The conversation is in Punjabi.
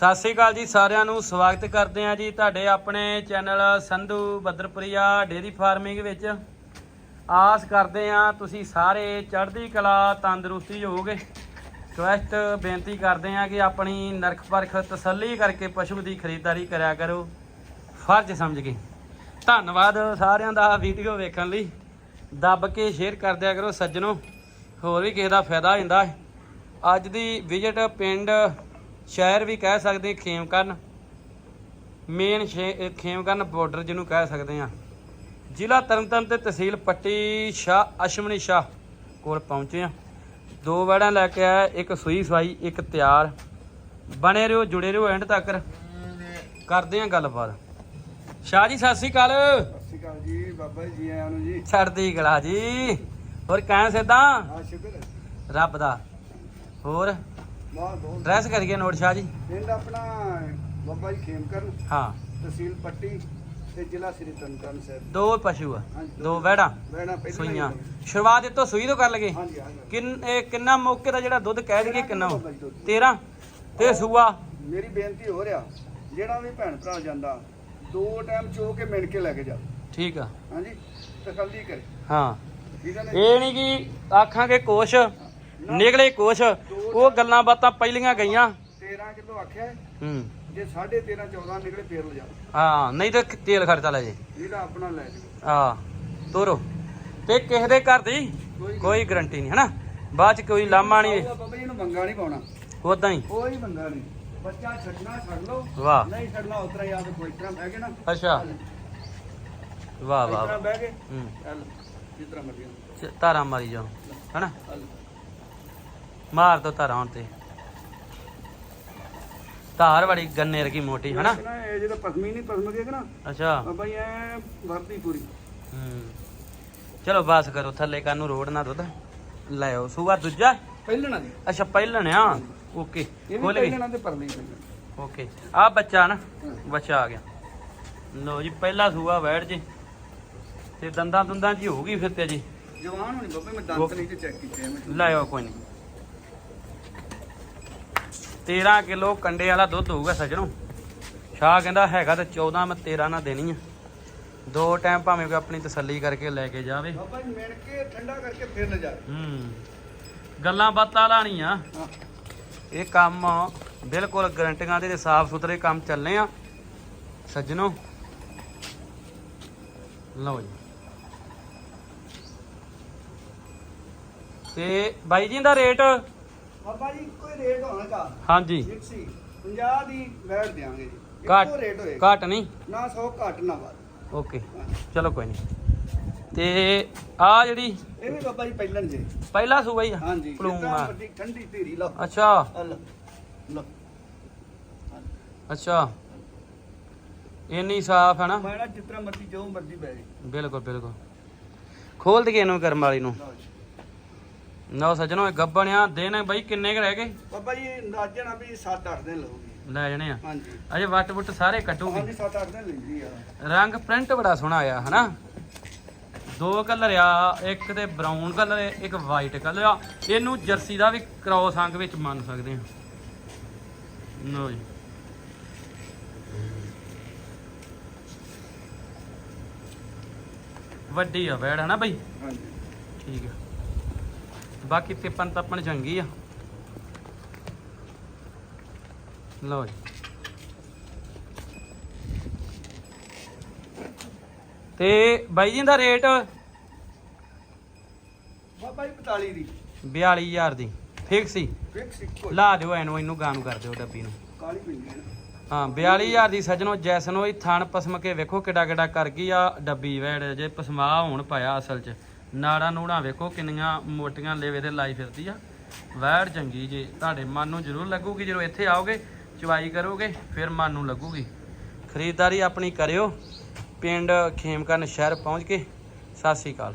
ਸਤਿ ਸ੍ਰੀ ਅਕਾਲ ਜੀ ਸਾਰਿਆਂ ਨੂੰ, ਸਵਾਗਤ ਕਰਦੇ ਹਾਂ ਜੀ ਤੁਹਾਡੇ ਆਪਣੇ channel Sandhu Badarpuria dairy farming ਵਿੱਚ। ਆਸ ਕਰਦੇ ਹਾਂ ਤੁਸੀਂ ਸਾਰੇ ਚੜ੍ਹਦੀ ਕਲਾ, ਤੰਦਰੁਸਤੀ ਹੋਵੋਗੇ ਰਿਕਵੈਸਟ ਬੇਨਤੀ ਕਰਦੇ ਹਾਂ ਕਿ ਆਪਣੀ ਨਰਖ ਪਰਖ ਤਸੱਲੀ ਕਰਕੇ ਪਸ਼ੂ ਦੀ ਖਰੀਦਦਾਰੀ ਕਰਿਆ ਕਰੋ। ਫਰਜ਼ ਸਮਝ ਕੇ। ਧੰਨਵਾਦ ਸਾਰਿਆਂ ਦਾ ਵੀਡੀਓ ਵੇਖਣ ਲਈ। ਦੱਬ ਕੇ ਸ਼ੇਅਰ ਕਰ ਦਿਆ ਕਰੋ ਸੱਜਣੋ, ਹੋਰ ਵੀ ਕਿਸੇ ਦਾ ਫਾਇਦਾ ਹੁੰਦਾ। ਅੱਜ ਦੀ ਵਿਜ਼ਿਟ ਪਿੰਡ ਸ਼ਹਿਰ ਵੀ ਕਹਿ ਸਕਦੇ ਖੇਮਕਰਨ ਮੇਨ ਖੇਮਕਰਨ ਬਾਰਡਰ ਜਿਹਨੂੰ ਕਹਿ ਸਕਦੇ ਆ ਜ਼ਿਲ੍ਹਾ ਤਰਨਤਾਰਨ ਤੇ ਤਹਿਸੀਲ ਪੱਟੀ ਸ਼ਾਹ ਅਸ਼ਮਨੀ ਸ਼ਾਹ ਕੋਲ ਪਹੁੰਚੇ ਆ ਦੋ ਵੜਾਂ ਲੈ ਕੇ ਆਇਆ ਇੱਕ ਸੂਈ ਸਵਾਈ ਇੱਕ ਤਿਆਰ। ਬਣੇ ਰਹੋ ਜੁੜੇ ਰਹੋ ਐਂਡ ਤੱਕ। ਕਰਦੇ ਆ ਗੱਲਬਾਤ। ਸ਼ਾਹ ਜੀ ਸਤਿ ਸ੍ਰੀ ਅਕਾਲ। ਸਤਿ ਸ਼੍ਰੀ ਅਕਾਲ ਜੀ ਬਾਬਾ ਜੀ ਆਇਆਂ ਨੂੰ ਜੀ। ਛੱਡਦੀ ਗਲਾ ਜੀ। ਹੋਰ ਕਹਿ ਸਿੱਧਾ? ਹਾਂ ਸ਼ੁਕਰ ਰੱਬ ਦਾ। ਹੋਰ? ਡਰੈਸ ਕਰੀਏ ਨੋਟ ਸ਼ਾਹ ਜੀ। ਪਿੰਡ ਆਪਣਾ ਬਾਬਾ ਜੀ ਖੇਮਕਰਨ ਹਾਂ। ਤਹਿਸੀਲ ਪੱਟੀ ਤੇ ਜ਼ਿਲ੍ਹਾ ਸ੍ਰੀ ਤਰਨਤਾਰਨ ਸਾਹਿਬ। ਦੋ ਪਸ਼ੂ ਆ ਹਾਂਜੀ, ਦੋ ਵਹਿੜਾਂ ਵੈਣਾ ਪਹਿਲਾਂ ਸੂਈਆਂ। ਸ਼ੁਰੂਆਤ ਤੋਂ ਸੂਈ ਤੋਂ ਕਰ ਲਗੇ ਹਾਂਜੀ ਹਾਂਜੀ। ਕਿੰਨ ਇਹ ਕਿੰਨਾ ਮੌਕੇ ਦਾ ਜਿਹੜਾ ਦੁੱਧ ਕਹਿ ਦਈਏ ਕਿੰਨਾ ਕਿਲੋ ਬਾਬਾ ਜੀ ਦੁੱਧ। 13 ਤੇ ਸੂਆ। ਮੇਰੀ ਬੇਨਤੀ ਹੋ ਰਿਹਾ ਜਿਹੜਾ ਵੀ ਭੈਣ ਭਰਾ ਜਾਂਦਾ ਦੋ ਟਾਈਮ ਚੋ ਕੇ ਮਿਣ ਕੇ ਲੈ ਕੇ ਜਾ। ਠੀਕ ਆ। ਹਾਂਜੀ ਤਸੱਲੀ ਕਰੇ। ਹਾਂ। ਹੈ ਇਹ ਨਹੀਂ ਕਿ ਆਖਾਂਗੇ ਕੁਛ ਨਿਕਲੇ ਕੁਛ। ਉਹ ਗੱਲਾਂ ਬਾਤਾਂ ਪਹਿਲੀਆਂ ਗਈਆਂ। 13 ਕਿਲੋ ਆਖਿਆ ਹੈ। ਜੇ 13.5 14 ਨਿਕਲੇ ਫੇਰ ਹੋ ਜਾ। ਹਾਂ ਨਹੀਂ ਤਾਂ ਤੇਲ ਖਰਚਾ ਲੈ ਜੇ। ਇਹਦਾ ਆਪਣਾ ਲੈ ਜੀ ਹਾਂ ਤੋਰੋ। ਤੇ ਕਿਸੇ ਦੇ ਘਰ ਦੀ ਕੋਈ ਗਰੰਟੀ ਨਹੀਂ ਹਨਾ? ਬਾਅਦ ਚ ਕੋਈ ਲਾਮਾ ਨਹੀਂ। ਬਾਬਾ ਜੀ ਇਹਨੂੰ ਮੰਗਾ ਨਹੀਂ ਪਾਉਣਾ। ਉਦਾਂ ਹੀ। ਕੋਈ ਬੰਦਾ ਨਹੀਂ। ਬੱਚਾ ਛੱਡਣਾ ਛੱਡ ਲਓ। ਵਾਹ। ਨਹੀਂ ਛੱਡਣਾ ਉਤਰਾ ਯਾਦ ਕੋਈ ਤਰ੍ਹਾਂ ਬਹਿ ਗਏ ਨਾ। ਅੱਛਾ। ਵਾਹ ਵਾਹ ਬਹਿ ਗਏ। ਹੂੰ। ਚੱਲ ਜਿਸ ਤਰ੍ਹਾਂ ਮਰਜ਼ੀ। ਧਾਰਾਂ ਮਾਰੀ ਜਾਓ ਹਨਾ? ਮਾਰ ਦੋ ਧਾਰਾਂ ਹੁਣ ਤੇ। ਧਾਰ ਬੜੀ ਗੰਨੇ ਰਗੀ ਮੋਟੀ ਹਨਾ? ਇਹ ਜਿਹੜਾ ਪਸਮੀ ਨਹੀਂ ਪਸਮ ਕੇ ਨਾ? ਅੱਛਾ। ਬਾਬਾ ਜੀ ਐ ਵਰਦੀ ਪੂਰੀ। ਹੂੰ। ਚਲੋ ਬਸ ਕਰੋ ਥੱਲੇ ਕਾਨੂੰ ਰੋਡ ਨਾ ਦੁੱਧ। ਲੈ ਆਓ ਸੂਆ ਦੂਜਾ? ਪਹਿਲਣਾ ਦੀ ਅੱਛਾ ਪਹਿਲਣ ਓਕੇ ਇਹ ਵੀ ਖੋਲ ਗਈ। ਪਹਿਲਣਾ ਤੇ ਪਰਲੀ ਪਹਿਲਣਾ। ਓਕੇ। ਆ ਬੱਚਾ ਨਾ। ਬੱਚਾ ਆ ਗਿਆ। ਲੋ ਜੀ ਪਹਿਲਾ ਸੂਆ ਬੈਠ ਜੀ। ਤੇ ਦੰਦਾਂ ਦੁੰਦਾਂ ਚ ਹੀ ਹੋਊਗੀ ਫਿਰ ਤੇ ਜੀ। ਜਵਾਨ ਹੋਣੀ ਬਾਬਾ ਮੈਂ ਦੰਦ ਨਹੀਂ ਤੇ ਚੈੱਕ ਕੀਤੇ ਮੈਂ। ਲੈ ਆਓ ਕੋਈ ਨਹੀਂ। 13 ਕਿਲੋ ਕੰਡੇ ਵਾਲਾ ਦੁੱਧ ਹੋਊਗਾ ਸੱਜਣੋ। ਸ਼ਾਹ ਕਹਿੰਦਾ ਹੈਗਾ ਤਾਂ 14 ਮੈਂ 13 ਨਾ ਦੇਣੀ ਆ। ਦੋ ਟਾਈਮ ਭਾਵੇਂ ਕੋਈ ਆਪਣੀ ਤਸੱਲੀ ਕਰਕੇ ਲੈ ਕੇ ਜਾਵੇ। ਬਾਬਾ ਜੀ ਮਿਣ ਕੇ ਠੰਡਾ ਕਰਕੇ ਫਿਰ ਲੈ ਜਾ। ਹੂੰ। ਗੱਲਾਂ ਬਾਤਾਂ ਲਾਣੀਆਂ। ਇਹ ਕੰਮ ਬਿਲਕੁਲ ਗਰੰਟੀਆਂ ਦੇ ਸਾਫ਼ ਸੁਥਰੇ ਕੰਮ ਚੱਲਨੇ ਆ। ਸੱਜਣੋ। ਲਓ ਜੀ। ਤੇ ਬਾਈ ਜੀ ਦਾ ਰੇਟ ਬਾਬਾ ਜੀ ਕੋਈ ਰੇਟ ਹੋਣਾ ਚਾ ਹਾਂਜੀ। ਫਿਕਸੀ 50 ਦੀ ਬੈਠ ਦਿਆਂਗੇ ਜੀ। ਘੱਟ ਇੱਕੋ ਰੇਟ ਹੋਏਗਾ। ਘੱਟ ਨਹੀਂ? ਨਾ 100 ਘੱਟ ਨਾ ਵੱਧ। ਓਕੇ। ਚਲੋ ਕੋਈ ਨਹੀਂ। ਤੇ ਆ ਜਿਹੜੀ ਇਹ ਵੀ ਬਾਬਾ ਜੀ ਪਹਿਲਣ ਜੇ। ਪਹਿਲਾ ਸੂਬਾ ਹੀ ਆ ਹਾਂਜੀ। ਪਲੂਮ ਜਿੱਦਾਂ ਆ ਮਰਜ਼ੀ ਠੰਡੀ ਧੀਰੀ ਲਓ। ਅੱਛਾ। ਲਓ। ਲਓ। ਅੱਛਾ। ਇੰਨੀ ਸਾਫ਼ ਹੈ ਨਾ? ਮੈਂ ਨਾ ਮਰਜ਼ੀ ਜੋ ਮਰਜ਼ੀ ਜੀ। ਬਿਲਕੁਲ ਬਿਲਕੁਲ। ਖੋਲ ਦਈਏ ਇਹਨੂੰ ਕਰਮ ਵਾਲੀ ਨੂੰ। ਲਓ ਜੀ। ਲਓ ਸੱਜਣੋ ਇਹ ਗੱਬਣਿਆ ਦਿਨ ਬਈ ਕਿੰਨੇ ਕੁ ਰਹਿ ਗਏ? ਬਾਬਾ ਜੀ ਅੰਦਾਜ਼ਾ ਵੀ 7-8 ਦਿਨ ਲਊਗੀ। ਲੈ ਜਣੇ ਆ। ਹਾਂਜੀ। ਅਜੇ ਵੱਟ ਵੁੱਟ ਸਾਰੇ ਕੱਟੂਗੀ ਹਾਂਜੀ 7-8 ਦਿਨ ਲੈਂਦੀ ਆ। ਰੰਗ ਪ੍ਰਿੰਟ ਬੜਾ ਸੋਹਣਾ ਆਇਆ ਹਨਾ? ਦੋ ਕਲਰ ਆ ਇੱਕ ਤੇ ਬਰਾਊਨ ਕਲਰ ਇੱਕ ਵਾਈਟ ਕਲਰ ਆ। ਇਹਨੂੰ ਜਰਸੀ ਦਾ ਵੀ ਕ੍ਰੋਸ ਅੰਗ ਵਿੱਚ ਮੰਨ ਸਕਦੇ ਆ। ਲਓ ਜੀ। ਵੱਡੀ ਆ ਵੈੜ ਹਨਾ ਬਈ? ਹਾਂਜੀ। ਠੀਕ ਆ। ਬਾਕੀ ਤਿੱਪਣ ਤੱਪਣ ਚੰਗੀ ਆ। ਲਓ ਜੀ। ਤੇ ਬਾਈ ਜੀ ਦਾ ਰੇਟ ਬਾਬਾ ਜੀ 45 ਦੀ। 42000 ਦੀ। ਫਿਕਸ ਹੀ। ਫਿਕਸ ਇੱਕੋ ਲਾ ਦਿਓ ਇਹਨੂੰ ਇਹਨੂੰ ਗਾਂ ਨੂੰ ਕਰ ਦਿਓ ਡੱਬੀ ਨੂੰ। ਕਾਲੀ ਪਿੰਡੀ ਹੈ ਨਾ ਹਾਂ 42000 ਦੀ ਸੱਜਣੋ ਜੈਸਨੋ ਇਹ ਥਣ ਪਸਮ ਕੇ ਵੇਖੋ ਕਿੱਡਾ ਕਿੱਡਾ ਕਰ ਗਈ ਆ ਡੱਬੀ ਵੈੜ ਜੇ ਪਸਮਾ ਹੋਣ ਪਾਇਆ ਅਸਲ 'ਚ। ਨਾੜਾਂ ਨੂੜਾਂ ਵੇਖੋ ਕਿੰਨੀਆਂ ਮੋਟੀਆਂ ਲੇਵੇ ਤੇ ਲਾਈ ਫਿਰਦੀ ਆ। ਵੈੜ ਚੰਗੀ ਜੇ, ਤੁਹਾਡੇ ਮਨ ਨੂੰ ਜ਼ਰੂਰ ਲੱਗੂਗੀ, ਜਦੋਂ ਇੱਥੇ ਆਓਗੇ ਚਵਾਈ ਕਰੋਗੇ, ਫਿਰ ਮਨ ਨੂੰ ਲੱਗੂਗੀ। ਖਰੀਦਦਾਰੀ ਆਪਣੀ ਕਰਿਓ। ਪਿੰਡ ਖੇਮਕਰਨ ਸ਼ਹਿਰ ਪਹੁੰਚ ਕੇ, ਸਤਿ ਸ੍ਰੀ ਅਕਾਲ।